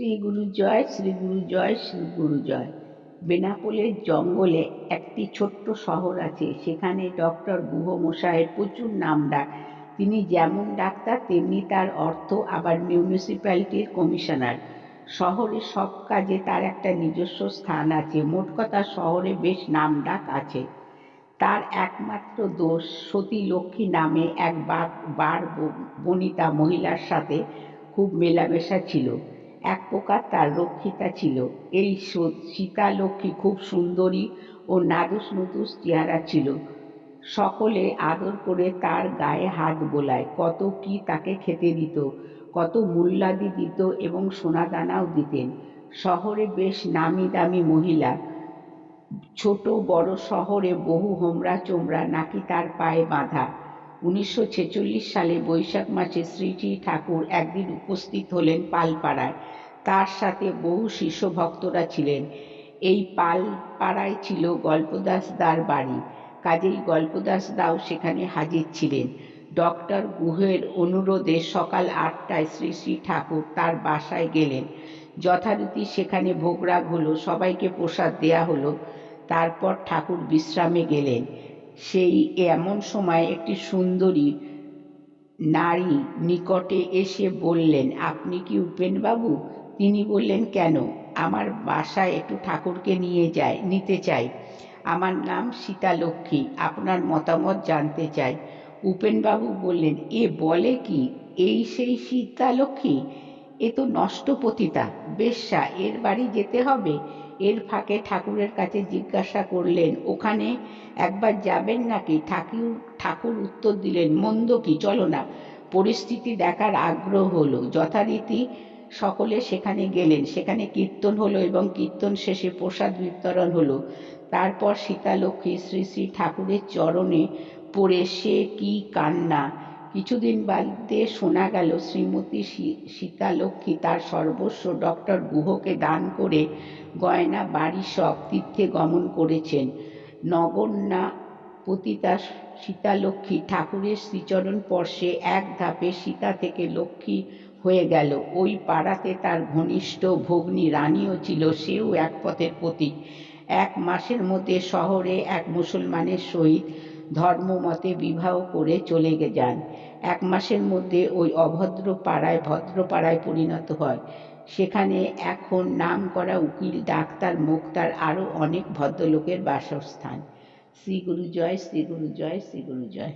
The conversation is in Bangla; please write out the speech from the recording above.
শ্রী গুরু জয় শ্রী গুরু জয় শ্রী গুরু জয়। বেনাপোলের জঙ্গলে একটি ছোট্ট শহর আছে। সেখানে ডক্টর গুহ মশাইয়ের প্রচুর নামডাক তিনি যেমন ডাক্তার, তেমনি তার অর্থ আবার মিউনিসিপ্যালিটির কমিশনার শহরে সব কাজে তার একটা নিজস্ব স্থান আছে। মোট কথা শহরে বেশ নামডাক আছে। তার একমাত্র দোষ সতী লক্ষ্মী নামে এক বার বনিতা মহিলার সাথে খুব মেলামেশা ছিল। এক প্রকার তার রক্ষিতা ছিল। এই সীতা লক্ষ্মী খুব সুন্দরী ও নাদুস নুদুস চেহারা ছিল। সকলে আদর করে তার গায়ে হাত বোলায়। কত কি তাকে খেতে দিত, কত মূল্যাদি দিত এবং সোনাদানাও দিতেন। শহরে বেশ নামি দামি মহিলা। ছোট বড় শহরে বহু হোমরা চোমরা নাকি তার পায়ে বাঁধা। উনিশশো ছেচল্লিশ সালে বৈশাখ মাসে শ্রীজি ঠাকুর একদিন উপস্থিত হলেন পালপাড়ায়। তার সাথে বহু শিষ্য ভক্তরা ছিলেন। এই পালপাড়ায় ছিল গল্পদাস দার বাড়ি। কাজেই গল্পদাস দাও সেখানে হাজির ছিলেন। ডক্টর গুহের অনুরোধে সকাল আটটায় শ্রী শ্রী ঠাকুর তার বাসায় গেলেন। যথারীতি সেখানে ভোগরাগ হলো, সবাইকে প্রসাদ দেয়া হলো। তারপর ঠাকুর বিশ্রামে গেলেন। সেই এমন সময় একটি সুন্দরী নারী নিকটে এসে বললেন, আপনি কি উপেনবাবু? তিনি বললেন, কেন? আমার বাসায় একটু ঠাকুরকে নিয়ে যায় নিতে চাই। আমার নাম সীতালক্ষ্মী, আপনার মতামত জানতে চাই। উপেনবাবু বললেন, এ বলে কি? এই সেই সীতালক্ষ্মী? এ তো নষ্ট পতিতা বেশ্যা, এর বাড়ি যেতে হবে। এর ফাঁকে ঠাকুরের কাছে জিজ্ঞাসা করলেন, ওখানে একবার যাবেন নাকি? ঠাকুর ঠাকুর উত্তর দিলেন, মন্দ কি? চলো না। পরিস্থিতি দেখার আগ্রহ হলো। যথারীতি সকলে সেখানে গেলেন। সেখানে কীর্তন হলো এবং কীর্তন শেষে প্রসাদ বিতরণ হলো। তারপর সীতালক্ষ্মী শ্রী শ্রী ঠাকুরের চরণে পড়ে, সে কি কান্না? কিছুদিন বাদে শোনা গেল শ্রীমতী সীতালক্ষ্মী তার সর্বস্ব ডক্টর গুহকে দান করে গয়না, বাড়ি সব তীর্থে গমন করেছেন। নগণ্যা পতিতা সীতালক্ষ্মী ঠাকুরের শ্রীচরণ স্পর্শে এক ধাপে সীতা থেকে লক্ষ্মী হয়ে গেল। ওই পাড়াতে তার ঘনিষ্ঠ ভগ্নী রানীও ছিল, সেও এক পথের প্রতীক এক মাসের মধ্যে শহরে এক মুসলমানের সহিত ধর্মমতে বিবাহ করে চলে যান। এক মাসের মধ্যে ওই অভদ্র পাড়ায় ভদ্র পাড়ায় পরিণত হয়। সেখানে এখন নাম করা উকিল, ডাক্তার, মোক্তার আরও অনেক ভদ্রলোকের বাসস্থান। শ্রী গুরু জয় শ্রী গুরু জয় শ্রী গুরু জয়